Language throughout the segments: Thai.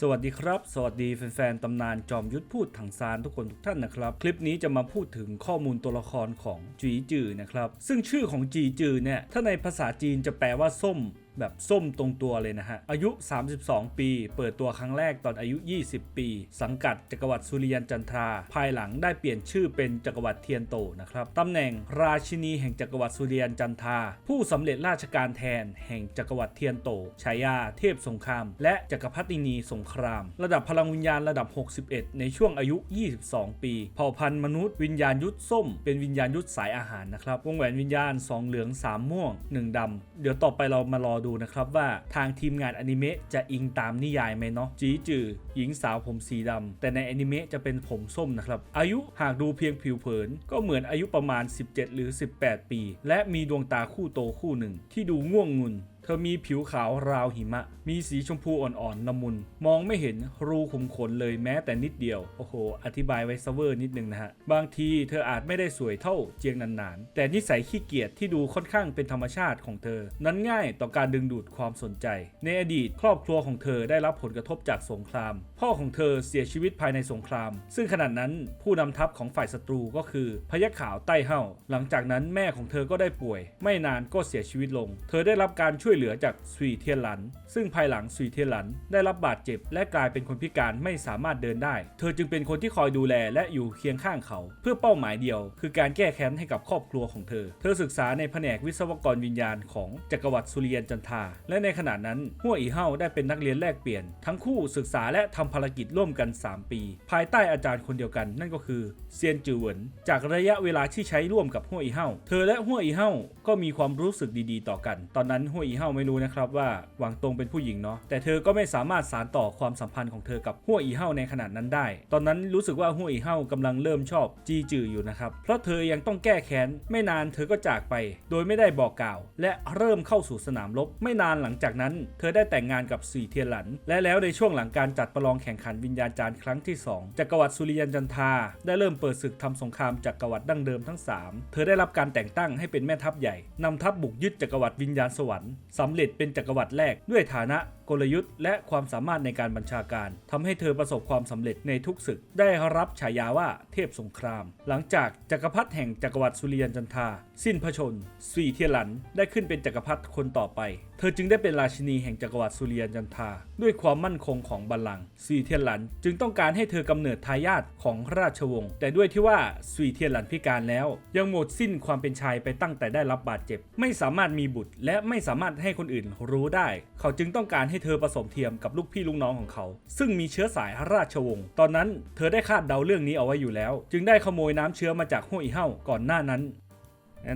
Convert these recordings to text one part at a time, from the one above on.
สวัสดีครับ สวัสดีแฟนๆตำนานจอมยุทธพูดถังซานทุกคนทุกท่านนะครับ คลิปนี้จะมาพูดถึงข้อมูลตัวละครของจีจือนะครับ ซึ่งชื่อของจีจือเนี่ยถ้าในภาษาจีนจะแปลว่าส้ม แบบส้มตรงตัวเลยนะฮะ อายุ 32 ปี เปิดตัวครั้งแรกตอนอายุ 20 ปี สังกัดจักรวรรดิสุริยันจันทรา ภายหลังได้เปลี่ยนชื่อเป็นจักรวรรดิเทียนโตนะครับตำแหน่งราชินีแห่งจักรวรรดิสุริยันจันทรา ผู้สำเร็จราชการแทนแห่งจักรวรรดิเทียนโตฉายาเทพสงคราม และจักรพรรดินีสงคราม ระดับพลังวิญญาณระดับ 61 ในช่วงอายุ 22 ปี เผ่าพันธุ์มนุษย์วิญญาณยุทธส้ม เป็นวิญญาณยุทธสายอาหารนะครับวงแหวนวิญญาณ 2 เหลือง 3 ม่วง 1ดำเดี๋ยวต่อไปเรามารอดูนะครับว่าทางทีมงานอนิเมะจะอิงตามนิยายไหมเนาะจีจือหญิงสาวผมสีดำแต่ในอนิเมะจะเป็นผมส้มนะครับ อายุหากดูเพียงผิวเผิน ก็เหมือนอายุประมาณ 17 หรือ 18 ปี และมีดวงตาคู่โตคู่หนึ่ง ที่ดูง่วงงุน เธอมีผิวขาวราวหิมะ มีสีชมพูอ่อนๆละมุน มองไม่เห็นรูขุมขนเลยแม้แต่นิดเดียว โอ้โห อธิบายไว้เซเวอร์นิดนึงนะฮะ บางทีเธออาจไม่ได้สวยเท่าเจียงนานๆ แต่นิสัยขี้เกียจที่ดูค่อนข้างเป็นธรรมชาติของเธอ นั้นง่ายต่อการดึงดูดความสนใจ ในอดีตครอบครัวของเธอได้รับผลกระทบจากสงคราม พ่อของเธอเสียชีวิตภายในสงคราม ซึ่งขณะนั้นผู้นำทัพของฝ่ายศัตรูก็คือพยัคฆ์ขาวใต้เห่าหลังจากนั้นแม่ของเธอก็ได้ป่วย ไม่นานก็เสียชีวิตลง เธอได้รับการช่วยเหลือจากสวีเทียนหลัน ซึ่งภายหลังสวีเทียนหลันได้รับบาดเจ็บ และกลายเป็นคนพิการไม่สามารถเดินได้ เธอจึงเป็นคนที่คอยดูแลและอยู่เคียงข้างเขา เพื่อเป้าหมายเดียว คือการแก้แค้นให้กับครอบครัวของเธอ เธอศึกษาในแผนกวิศวกรวิญญาณของจักรวรรดิสุริยันจันทา และในขณะนั้นหัวอีเฮาได้เป็นนักเรียนแลกเปลี่ยน ทั้งคู่ศึกษาและทำภารกิจร่วมกัน 3 ปี ภายใต้อาจารย์คนเดียวกัน นั่นก็คือเซียนจือเหวินจากระยะเวลาที่ใช้ร่วมกับหัวอีเฮาเธอและหัวอีเฮาก็มีความรู้สึกดีๆ ต่อกัน ตอนนั้นหัวอีเฮาไม่รู้นะครับว่าหวังตงเป็นผู้หญิงเนาะแต่เธอก็ไม่สามารถสานต่อความสัมพันธ์ของเธอกับหัวอีเฮาในขนาดนั้นได้ ตอนนั้นรู้สึกว่าหัวอีเฮากำลังเริ่มชอบจีจืออยู่นะครับเพราะเธอยังต้องแก้แค้นไม่นานเธอก็จากไป โดยไม่ได้บอกกล่าว และเริ่มเข้าสู่สนามรบไม่นานหลังจากนั้น เธอได้แต่งงานกับสีเทียนหลัน และแล้วในช่วงหลังการจัดประลองแข่งขันวิญญาณจารย์ครั้งที่ 2จักรวรรดิสุริยันจันทา ได้เริ่มเปิดศึกทำสงครามจักรวรรดิดั้งเดิมทั้ง 3 เธอได้รับการแต่งตั้งให้เป็นแม่ทัพใหญ่นำทัพบุกยึดจักรวรรดิวิญญาณสวรรค์สำเร็จเป็นจักรวรรดิแรกด้วยฐานะ กลยุทธ์ และความสามารถในการบัญชาการทำให้เธอประสบความสำเร็จในทุกศึก ได้รับฉายาว่าเทพสงคราม หลังจากจักรพรรดิแห่งจักรวรรดิสุริยันจันทา สิ้นพระชนม์สวีเทียนหลัน ได้ขึ้นเป็นจักรพรรดิคนต่อไป เธอจึงได้เป็นราชินีแห่งจักรวรรดิสุริยันจันทา ด้วยความมั่นคงของบัลลังก์สวีเทียนหลัน จึงต้องการให้เธอกำเนิดทายาทของราชวงศ์แต่ด้วยที่ว่าสวีเทียนหลันพิการแล้ว ยังหมดสิ้นความเป็นชายไปตั้งแต่ได้รับบาดเจ็บ ไม่สามารถมีบุตร และไม่สามารถให้คนอื่นรู้ได้ เขาจึงต้องการให้เธอผสมเทียมกับลูกพี่ลูกน้องของเขา ซึ่งมีเชื้อสายราชวงศ์ตอนนั้นเธอได้คาดเดาเรื่องนี้เอาไว้อยู่แล้ว จึงได้ขโมยน้ำเชื้อมาจากห้วยเฮ้าก่อนหน้านั้น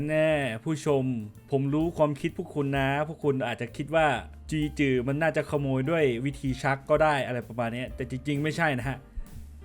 แน่ๆผู้ชม ผมรู้ความคิดพวกคุณนะ พวกคุณอาจจะคิดว่าจีจือมันน่าจะขโมยด้วยวิธีชักก็ได้อะไรประมาณนี้แต่จริง ๆ ไม่ใช่นะฮะ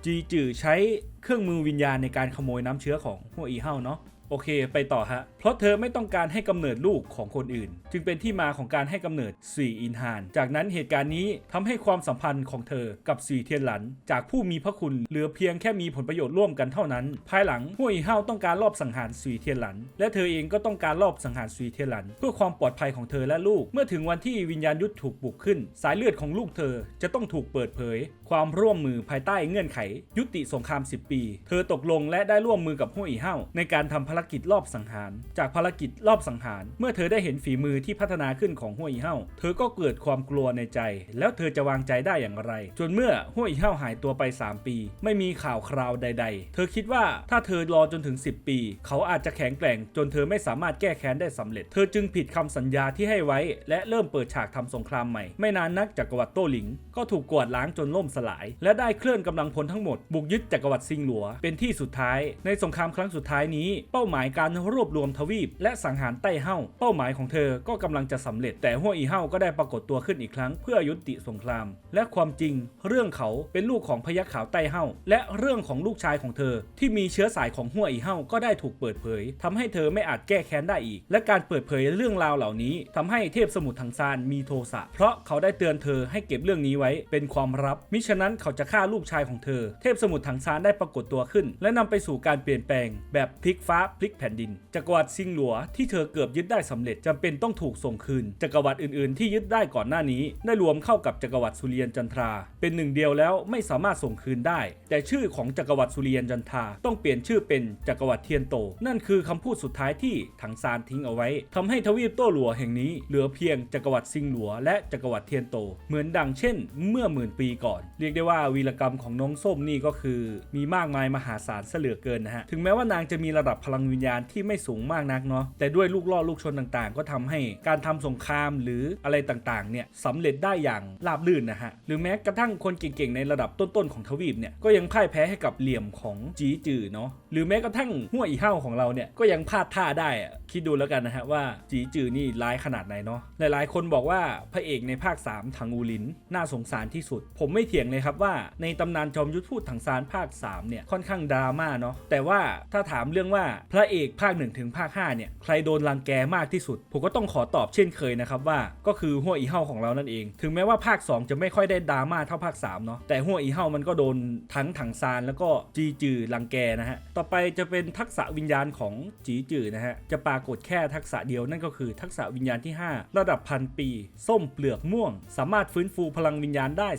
จีจือใช้เครื่องมือวิญญาณในการขโมยน้ำเชื้อของหัวอีเฮ้าเนาะ โอเค ไปต่อฮะ เพราะเธอไม่ต้องการให้กำเนิดลูกของคนอื่น จึงเป็นที่มาของการให้กำเนิดสีอินฮาน จากนั้นเหตุการณ์นี้ทำให้ความสัมพันธ์ของเธอกับสีเทียนหลัน จากผู้มีพระคุณเหลือเพียงแค่มีผลประโยชน์ร่วมกันเท่านั้น ภายหลังหัวอีเฮาต้องการลอบสังหารสีเทียนหลัน และเธอเองก็ต้องการลอบสังหารสีเทียนหลัน เพื่อความปลอดภัยของเธอและลูก เมื่อถึงวันที่วิญญาณยุทธถูกปลุกขึ้น สายเลือดของลูกเธอจะต้องถูกเปิดเผย ความร่วมมือภายใต้เงื่อนไข ยุติสงคราม 10 ปี เธอตกลงและได้ร่วมมือกับหัวอีเฮ้าในการทำภารกิจรอบสังหาร จากภารกิจรอบสังหาร เมื่อเธอได้เห็นฝีมือที่พัฒนาขึ้นของหัวอีเฮ้าเธอก็เกิดความกลัวในใจ แล้วเธอจะวางใจได้อย่างไร จนเมื่อหัวอีเฮ้าหายตัวไป 3 ปี ไม่มีข่าวคราวใด ๆ เธอคิดว่าถ้าเธอรอจนถึง 10 ปี เขาอาจจะแข็งแกร่ง จนเธอไม่สามารถแก้แค้นได้สำเร็จ เธอจึงผิดคำสัญญาที่ให้ไว้ และเริ่มเปิดฉากทำสงครามใหม่ ไม่นานนักจักรวรรดิโตหลิง ก็ถูกกวาดล้างจนล่มสลาย และได้เคลื่อนกำลังพลทั้งหมด บุกยึดจักรวรรดิซิงหลัว เป็นที่สุดท้าย ในสงครามครั้งสุดท้ายนี้ เป้าหมายการรวบรวมทวีป และสังหารไต้เฮ้าเป้าหมายของเธอก็กำลังจะสำเร็จ แต่หัวอีเฮ้าก็ได้ปรากฏตัวขึ้นอีกครั้งเพื่อยุติสงคราม และความจริง เรื่องเขาเป็นลูกของพยัคฆ์ขาวไต้เฮ้าและเรื่องของลูกชายของเธอ ที่มีเชื้อสายของหัวอีเฮ้าก็ได้ถูกเปิดเผยทำให้เธอไม่อาจแก้แค้นได้อีก และการเปิดเผยเรื่องราวเหล่านี้ทำให้เทพสมุทรทางซานมีโทสะเพราะเขาได้เตือนเธอให้เก็บเรื่องนี้ไว้เป็นความลับมิฉะนั้นเขาจะฆ่าลูกชายของเธอ เทพสมุทรทางซานได้ปรากฏตัวขึ้น และนำไปสู่การเปลี่ยนแปลง แบบพลิกฟ้าพลิกแผ่นดิน จักรวรรดิซิงหลัวที่เธอเกือบยึดได้สำเร็จจำเป็นต้องถูกส่งคืน จักรวรรดิอื่นๆ ที่ยึดได้ก่อนหน้านี้ ได้รวมเข้ากับจักรวรรดิสุริยันจันทรา เป็นหนึ่งเดียวแล้วไม่สามารถส่งคืนได้ แต่ชื่อของจักรวรรดิสุริยันจันทราต้องเปลี่ยนชื่อเป็นจักรวรรดิเทียนโต นั่นคือคำพูดสุดท้ายที่ถังซานทิ้งเอาไว้ทำให้ทวีปโต้หลัวแห่งนี้เหลือเพียงจักรวรรดิซิงหลัวและจักรวรรดิเทียนโต เหมือนดังเช่น เมื่อหมื่นปีก่อนเรียกได้ว่าวีรกรรมของน้องส้มนี่ก็คือ มีมากมายมหาศาลเสลือเกินนะฮะ ถึงแม้ว่านางจะมีระดับพลังวิญญาณที่ไม่สูงมากนักเนาะ แต่ด้วยลูกล่อลูกชนต่างๆ ก็ทำให้การทำสงครามหรืออะไรต่างๆเนี่ยสำเร็จได้อย่างราบรื่นนะฮะ หรือแม้กระทั่งคนเก่งๆในระดับต้นๆของทวีปเนี่ยก็ยังพ่ายแพ้ให้กับเหลี่ยมของจีจือเนาะ หรือแม้กระทั่งหัวอีเห่าของเราเนี่ยก็ยังพลาดท่าได้อะคิดดูแล้วกันนะฮะว่าจีจือนี่ร้ายขนาดไหนเนาะ หลายๆ คนบอกว่าพระเอกในภาค3ถังอูลิน น่าสงสารที่สุด ผมไม่เถียงเลยครับว่าในตำนานจอมยุทธพูดถังซานภาค 3 เนี่ย ค่อนข้างดราม่าเนาะแต่ว่าถ้าถามเรื่องว่าพระเอกภาค 1 ถึงภาค 5 เนี่ย ใครโดนรังแกมากที่สุด ผมก็ต้องขอตอบเช่นเคยนะครับว่าก็คือหัวอีเห่าของเรานั่นเอง ถึงแม้ว่าภาค 2 จะไม่ค่อยได้ดราม่าเท่าภาค 3 เนาะแต่หัวอีเห่ามันก็โดนทั้งถังซานแล้วก็จีจือรังแกนะฮะต่อไปจะเป็นทักษะวิญญาณของจีจือนะฮะจะปรากฏแค่ทักษะเดียวนั่นก็คือทักษะวิญญาณที่ 5 ระดับพันปี ส้มเปลือกม่วง สามารถฟื้นฟูพลังวิญญาณได้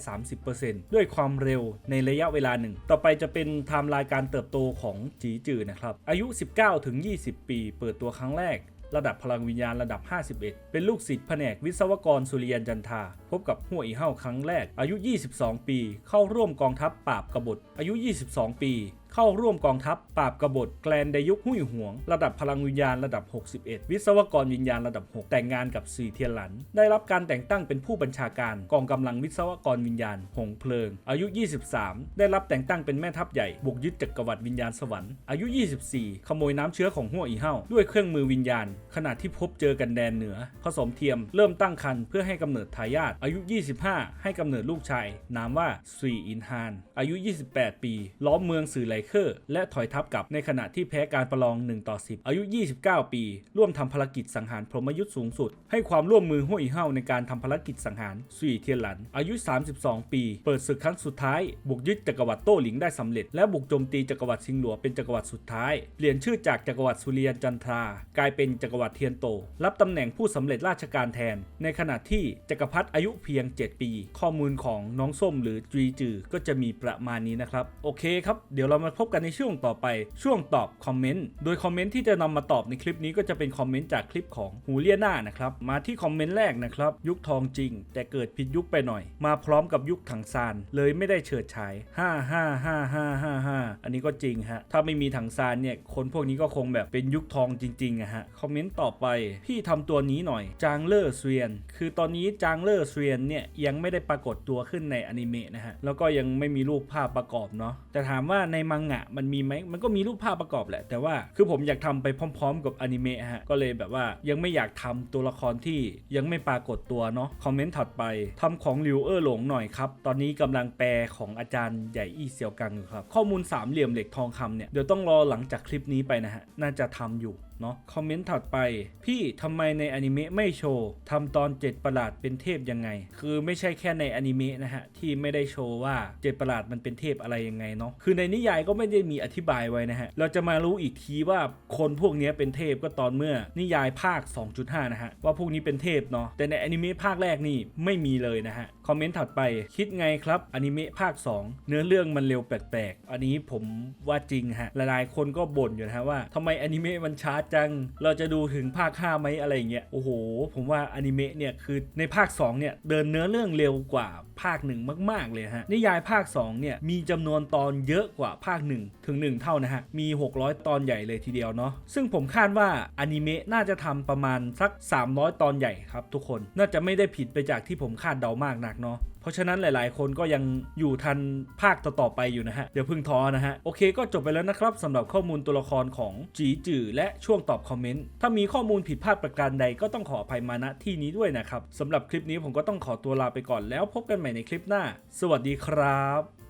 30%ด้วยความเร็วในระยะเวลาหนึ่ง ต่อไปจะเป็นไทม์ไลน์การเติบโตของจีจือนะครับ อายุ 19 ถึง 20 ปี เปิดตัวครั้งแรก ระดับพลังวิญญาณระดับ 51 เป็นลูกศิษย์แผนกวิศวกรสุริยันจันทา พบกับหัวอีเห่าครั้งแรก อายุ 22 ปี เข้าร่วมกองทัพปราบกบฏ อายุ 22 ปี เข้าร่วมกองทัพปราบกบฏแกลนไดยุคหุ่ยหวง ระดับพลังวิญญาณระดับ 61 วิศวกรวิญญาณระดับ 6 แต่งงานกับสีเทียนหลัน ได้รับการแต่งตั้งเป็นผู้บัญชาการกองกำลังวิศวกรวิญญาณหงเพลิง อายุ 23 ได้รับแต่งตั้งเป็นแม่ทัพใหญ่บุกยึดจักรวรรดิวิญญาณสวรรค์อายุ 24 ขโมยน้ำเชื้อของหัวอีเห่าด้วยเครื่องมือวิญญาณ ขณะที่พบเจอกันแดนเหนือ ผสมเทียมเริ่มตั้งครรภ์เพื่อให้กำเนิดทายาทอายุ 25 ให้กำเนิดลูกชายนามว่าซุยอินฮาน อายุ 28 ปี ล้อมเมืองสื่อไลเคอร์และถอยทัพกลับในขณะที่แพ้การประลอง 1 ต่อ 10 อายุ 29 ปี ร่วมทำภารกิจสังหารพรหมยุทธ์สูงสุด ให้ความร่วมมือห้วยเฮาในการทำภารกิจสังหารซุยเทียนหลัน อายุ 32 ปี เปิดศึกครั้งสุดท้าย บุกยึดจักรวรรดิโต้หลิงได้สำเร็จ และบุกโจมตีจักรวรรดิซิงหลัวเป็นจักรวรรดิสุดท้าย เปลี่ยนชื่อจากจักรวรรดิสุริยันจันทรา กลายเป็นจักรวรรดิเทียนโต รับตำแหน่งผู้สำเร็จราชการแทน ในขณะที่จักรพรรดิอายุเพียง 7 ปี ข้อมูลของน้องส้มหรือจีจือก็จะมีประมาณนี้นะครับ โอเคครับ เดี๋ยวเรามาพบกันในช่วงต่อไปช่วงตอบคอมเมนต์โดยคอมเมนต์ที่จะนำมาตอบในคลิปนี้ก็จะเป็นคอมเมนต์จากคลิปของหูเลียนานะครับมาที่คอมเมนต์แรกนะครับยุคทองจริง แต่เกิดผิดยุคไปหน่อย มาพร้อมกับยุคถังซานเลยไม่ได้เฉิดฉาย5 5 5 5 5 5 อันนี้ก็จริงฮะถ้าไม่มีถังซานเนี่ยคนพวกนี้ก็คงแบบเป็นยุคทองจริงๆอะฮะคอมเมนต์ต่อไปพี่ทำตัวนี้หน่อย จางเลอร์เซียน คือตอนนี้จางเลอร์เซียนเนี่ยยังไม่ได้ปรากฏตัวขึ้นในอนิเมะนะฮะแล้วก็ยังไม่มีรูปภาพประกอบเนาะแต่ถามว่าในมังงะมันมีไหมมันก็มีรูปภาพประกอบแหละ แต่ว่าคือผมอยากทำไปพร้อม ๆ กับอนิเมะฮะก็เลยแบบว่ายังไม่อยากทำตัวละครที่ยังไม่ปรากฏตัวเนาะคอมเมนต์ถัดไปทำของลิวเออร์หลงหน่อยครับ ตอนนี้กำลังแปลของอาจารย์ใหญ่อี้เซียวกังอยู่ครับ ข้อมูลสามเหลี่ยมเหล็กทองคำเนี่ยเดี๋ยวต้องรอหลังจากคลิปนี้ไปนะฮะน่าจะทำอยู่ เนาะคอมเมนต์ถัดไป พี่ทำไมในอนิเมะไม่โชว์ทำตอนเจ็ดประหลาดเป็นเทพยังไง คือไม่ใช่แค่ในอนิเมะนะฮะ ที่ไม่ได้โชว์ว่าเจ็ดประหลาดมันเป็นเทพอะไรยังไงเนาะคือในนิยายก็ไม่ได้มีอธิบายไว้นะฮะ เราจะมารู้อีกทีว่าคนพวกนี้เป็นเทพก็ตอนเมื่อนิยายภาค 2.5 นะฮะ ว่าพวกนี้เป็นเทพเนาะแต่ในอนิเมะภาคแรกนี่ไม่มีเลยนะฮะคอมเมนต์ถัดไปคิดไงครับอนิเมะภาค 2 เนื้อเรื่องมันเร็วแปลกๆ อันนี้ผมว่าจริงฮะหลายๆคนก็บ่นอยู่นะฮะว่าทำไมอนิเมะมันช้าจัง เราจะดูถึงภาค5ไหมอะไรเงี้ย โอ้โห ผมว่าอนิเมะเนี่ยคือในภาค2เนี่ยเดินเนื้อเรื่องเร็วกว่าภาค 1 มาก ๆ เลยฮะ นิยายภาค2เนี่ยมีจำนวนตอนเยอะกว่าภาค 1 ถึง 1 เท่านะฮะ มี 600 ตอนใหญ่เลยทีเดียวเนาะ ซึ่งผมคาดว่าอนิเมะน่าจะทำประมาณสัก 300 ตอนใหญ่ครับทุกคน น่าจะไม่ได้ผิดไปจากที่ผมคาดเดามากนักเนาะ เพราะฉะนั้นหลาย ๆ คนก็ยังอยู่ทันภาคต่อๆไปอยู่นะฮะ เดี๋ยวพึ่งท้อนะฮะ โอเคก็จบไปแล้วนะครับสำหรับข้อมูลตัวละครของจีจือและช่วงตอบคอมเมนต์ ถ้ามีข้อมูลผิดพลาดประการใดก็ต้องขออภัยมาณที่นี้ด้วยนะครับสำหรับคลิปนี้ผมก็ต้องขอตัวลาไปก่อนแล้วพบกันใหม่ในคลิปหน้า สวัสดีครับ